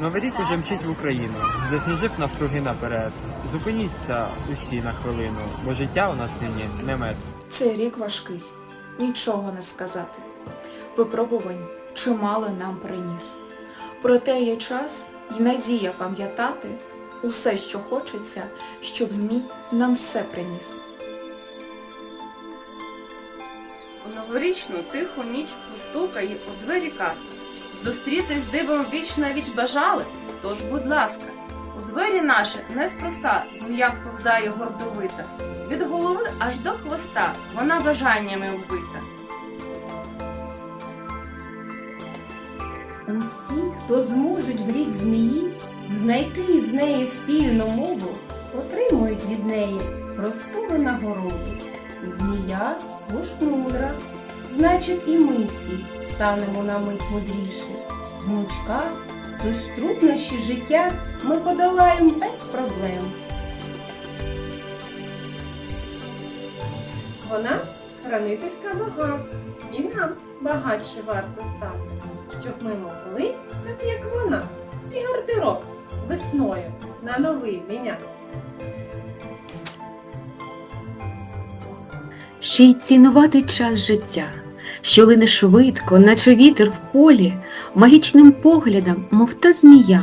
Новий рік уже мчить в Україну, засніжив навкруги наперед. Зупиніться усі на хвилину, бо життя у нас нині не мед. Цей рік важкий, нічого не сказати. Випробувань чимало нам приніс. Проте є час і надія пам'ятати усе, що хочеться, щоб змій нам все приніс. У новорічну тиху ніч постукає у двері казка. Зустрітись з дивом віч на віч бажали, тож, будь ласка, у двері наші неспроста змія вповзає гордовита. Від голови аж до хвоста вона бажаннями оббита. Усі, хто зможуть в рік змії знайти з неї спільну мову, отримують від неї просту винагороду. Змія ж мудра, значить і ми всі станемо на мить мудріші. Гнучка, тож труднощі життя ми подолаємо без проблем. Вона хранителька багатств, і нам багатше варто стати, щоб ми могли, так як вона, свій гардероб весною на новий міняти. ще й цінувати час життя, що лине швидко, наче вітер в полі, магічним поглядом, мов та змія,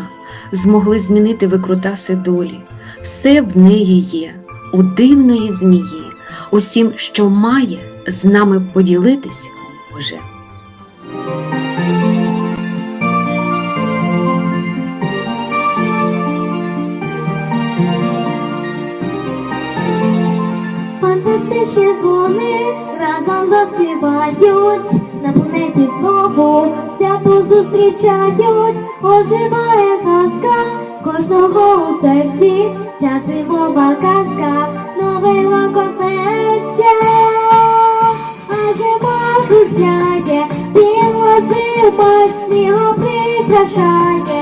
змогли змінити викрутаси долі. Все в неї є, у дивної змії, усім, що має, з нами поділитись може. Заспівають, на планеті знову свято зустрічають, оживає казка, кожного у серці, ця зимова казка, новий лакосеться, а зима кружляє, біла зима, снігом прикрашає,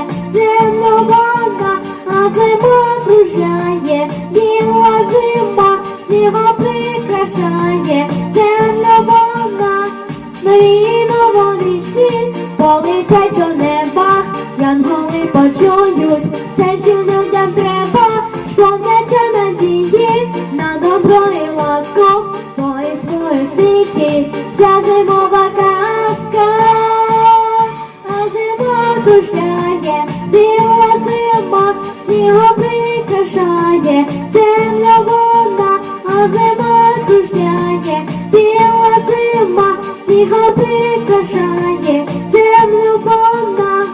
зима, снігом землю вона.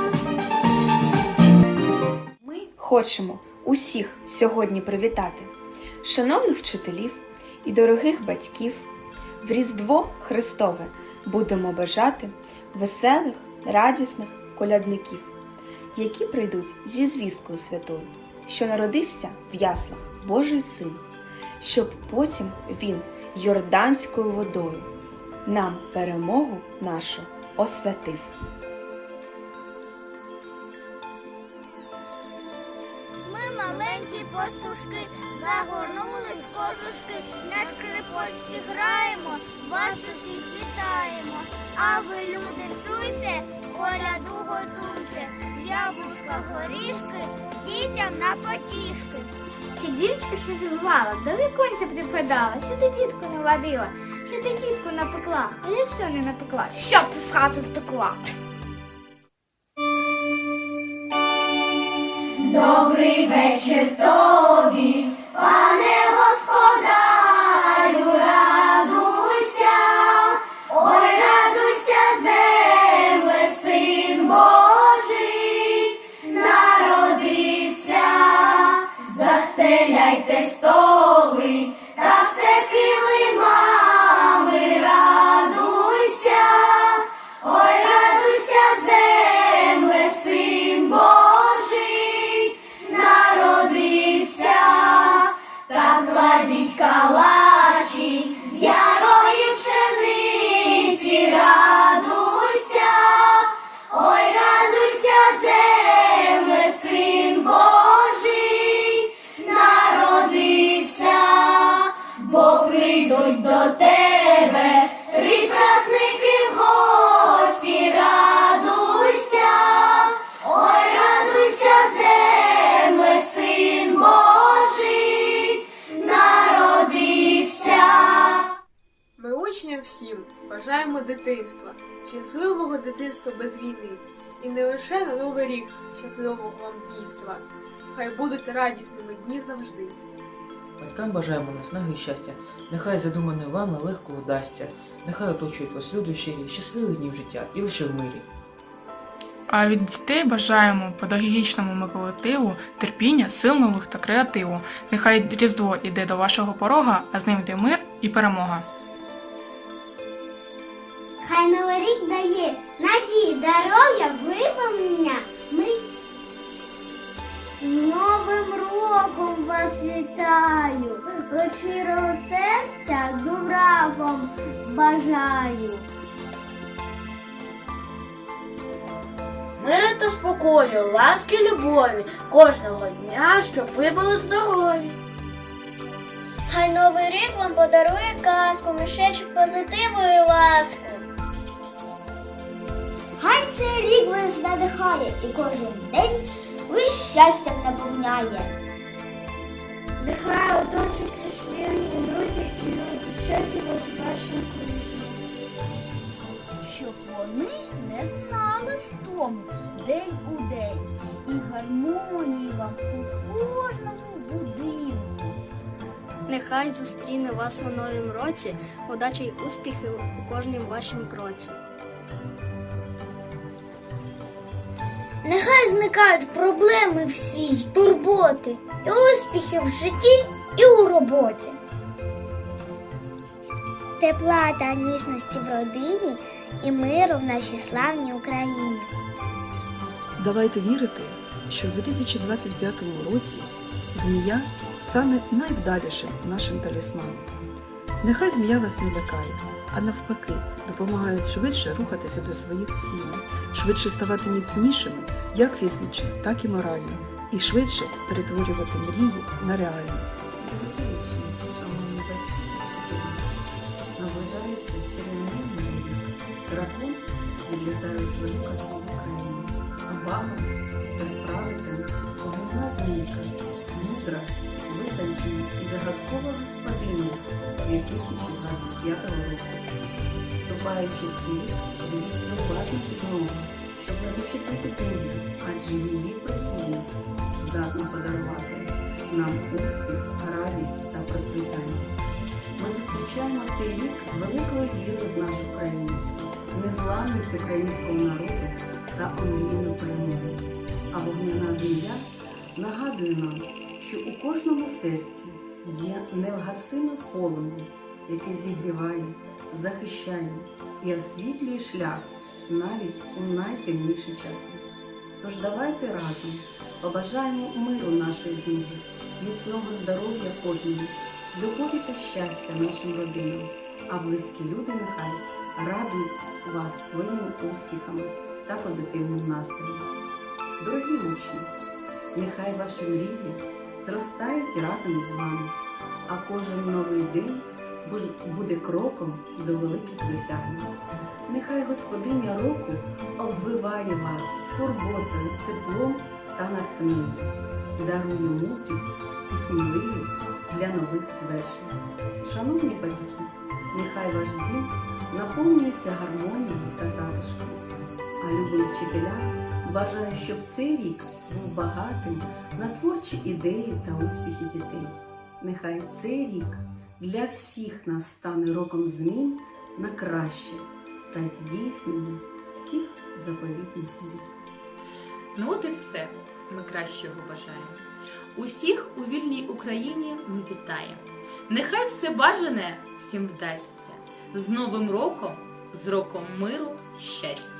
Ми хочемо усіх сьогодні привітати, шановних вчителів і дорогих батьків, в Різдво Христове будемо бажати веселих, радісних колядників, які прийдуть зі звісткою святою, що народився в яслах Божий син, щоб потім він йорданською водою нам перемогу нашу освятив. Ми маленькі пастушки, загорнулись в кожушки, на скрипочці граємо, вас усіх вітаємо. А ви, люди, чуйте, коляду готуйте, яблучка, горішки, дітям на потішки. Чи дівчинка що зувала, до віконця припадала, що ти дітку не водила, що ти тітку напекла, а якщо не напекла, щоб ти з хати втекла. Добрий вечір тобі, пане господарю, дитинства, щасливого дитинства без війни. І не лише на Новий рік щасливого вам дійства. Хай будуть радісними дні завжди. Батькам бажаємо наснаги і щастя. Нехай задумане вам нелегко удасться. Нехай оточують вас люди щирі, щасливих днів життя і лише в мирі. А від дітей бажаємо педагогічному колективу терпіння, сил нових та креативу. Нехай Різдво іде до вашого порога, а з ним йде мир і перемога. Хай новий рік дає надії, здоров'я, виповнення. З Новим роком вас вітаю, від щирого серця добра вам бажаю. Миру та спокою, ласки, любові, кожного дня, щоб ви були здорові. Хай новий рік вам подарує казку, мішечок позитиву і ласку. Хай цей рік вас надихає і кожен день лиш щастям наповняє. Нехай оточують вірні друзі і люди чесні вас вашим Щоб вони не знали втому день у день і гармонії вам у кожному будинку. Нехай зустріне вас у новім році, удачі й успіхи у кожнім вашім кроці. Нехай зникають проблеми всі, й турботи, і успіхи в житті і у роботі. Тепла та ніжності в родині і миру в нашій славній Україні. Давайте вірити, що в 2025 році змія стане найвдалішим нашим талісманом. Нехай змія вас не лякає, а навпаки, допомагає швидше рухатися до своїх цілей, швидше ставати міцнішими як фізично, так і морально, і швидше перетворювати мрії на реальність. Наближається Дракон відлітає у свою казкову країну. Увага! Переправиться головна змійка, мудра, витончена і загадкова господиня 2025 року. Вступаючи в ці рік, дивіться уважно під ногу, щоб не зачепити землю, адже її прихильність здатна подарувати нам успіх, радість та процвітання. Ми зустрічаємо цей рік з великою вірою в нашу країну, незламність українського народу та омрійну перемогу. А вогняна змія нагадує нам, що у кожному серці є невгасиме полум'я, яке зігріває, захищає і освітлює шлях навіть у найтемніші часи. Тож давайте разом побажаємо миру нашій землі, міцного здоров'я кожному, любові та щастя нашим родинам, а близькі люди нехай радують вас своїми успіхами та позитивним настроєм. Дорогі учні, нехай ваші мрії зростають разом із вами, а кожен новий день буде кроком до великих досягнень. Нехай господиня року обвиває вас турботою, теплом та натхненням, дарує мудрість і сміливість для нових звершень. Шановні батьки, нехай ваш дім наповнюється гармонією та затишком. А любим вчителям бажаю, щоб цей рік був багатим на творчі ідеї та успіхи дітей. Нехай цей рік для всіх нас стане роком змін на краще та здійснення всіх заповітних мрій. Ну от і все. Ми кращого бажаємо. Усіх у вільній Україні ми вітаємо. Нехай все бажане всім вдасться. З Новим роком, з роком миру, щастя.